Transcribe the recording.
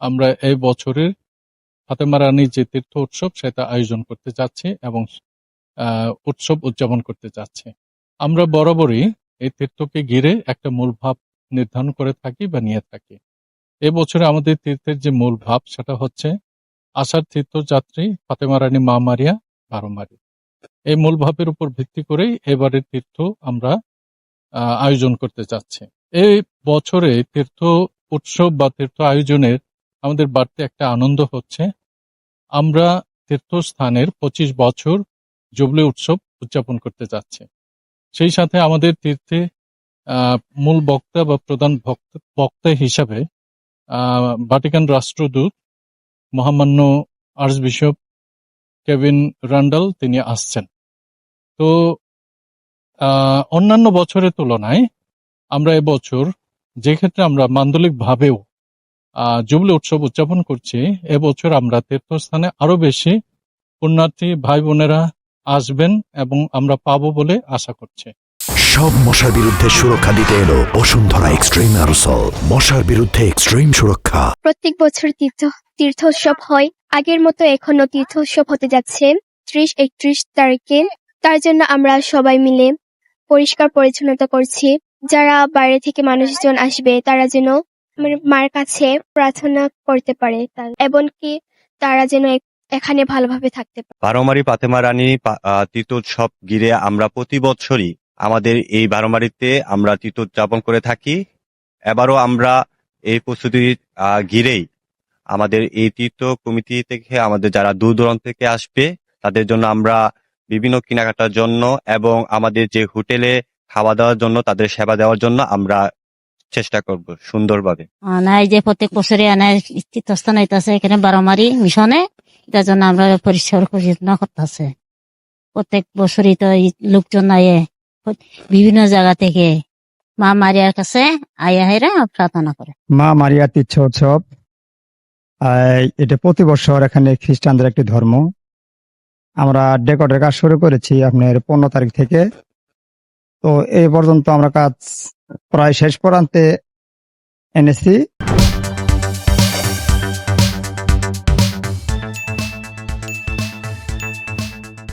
আমরা এই বছরের ফাতেমা রানীর যে তীর্থ উৎসব সেটা আয়োজন করতে যাচ্ছি এবং উৎসব উদযাপন করতে যাচ্ছি। আমরা বরাবরই এই তীর্থকে ঘিরে একটা মূল ভাব নির্ধারণ করে থাকি বা নিয়ে থাকি। এ বছরে আমাদের তীর্থের যে মূল ভাব সেটা হচ্ছে আষাঢ় তীর্থযাত্রী ফাতেমা রানী মা মারিয়া বারোমারি এই মূল ভাবের উপর ভিত্তি করেই এবারের তীর্থ আমরা আয়োজন করতে যাচ্ছি। এই বছরে তীর্থ উৎসব বা তীর্থ আয়োজনের আমাদের বাড়তে একটা আনন্দ হচ্ছে। আমরা তীর্থস্থানের পঁচিশ বছর জুবলি উৎসব উদযাপন করতে যাচ্ছি। সেই সাথে আমাদের তীর্থে মূল বক্তা বা প্রধান বক্তা হিসাবে ভাটিকান রাষ্ট্রদূত মহামান্য আর্চ বিশপ কেভিন রান্ডাল তিনি আসছেন। তো অন্যান্য বছরের তুলনায় আমরা এবছর যে ক্ষেত্রে আমরা মান্দলিক ভাবেও আহ, জুবলি উৎসব উদযাপন করছি। এবছর আমরা তীর্থস্থানে আরও বেশি পুণ্যার্থী ভাই বোনেরা আসবেন এবং আমরা পাবো বলে আশা করছি। সব মশার বিরুদ্ধে সুরক্ষা দিতে এলো বসুন্ধরা এক্সট্রিম অ্যারোসল। মশার বিরুদ্ধে এক্সট্রিম সুরক্ষা। প্রত্যেক বছর তীর্থ তীর্থ উৎসব হয়। আগের মতো এখনও তীর্থ উৎসব হতে যাচ্ছে ত্রিশ একত্রিশ তারিখে। তার জন্য আমরা সবাই মিলে পরিষ্কার পরিচ্ছন্নতা করছি। যারা বাইরে থেকে মানুষজন আসবে তারা যেন আমার মার কাছে প্রার্থনা করতে পারে এমনকি তারা যেন এখানে ভালোভাবে থাকতে পারে। বারোমারি ফাতেমা রানী তীর্থোৎসব ঘিরে আমরা প্রতি বছরই আমাদের এই বারোমারিতে আমরা তীর্থ উদযাপন করে থাকি। এবারও আমরা এই প্রস্তুতি ঘিরেই আমাদের এই তীর্থ কমিটি থেকে, আমাদের যারা দূর দূরান্ত থেকে আসবে, তাদের জন্য আমরা বিভিন্ন কেনাকাটার জন্য এবং আমাদের যে হোটেলে খাওয়া দাওয়ার জন্য, তাদের সেবা দেওয়ার জন্য আমরা চেষ্টা করব সুন্দরভাবে। নাই যে প্রত্যেক বছরে তীর্থস্থান হইতাছে এখানে বারোমারি মিশনে এটার জন্য আমরা পরিষ্কার পরিচ্ছন্ন করতেছে। প্রত্যেক বছরই তো লোকজন আয়ে বিভিন্ন জায়গা থেকে মা মারিয়ার কাছে আয়া হেরা প্রার্থনা করে। মা মারিয়া তীর্থ উৎসব এটা প্রতি বছর এখানে খ্রিস্টানদের একটি ধর্ম। আমরা ডেকোরের কাজ শুরু করেছি আপনার পনেরো তারিখ থেকে। তো এই পর্যন্ত আমরা কাজ প্রায় শেষ প্রান্তে এনেছি।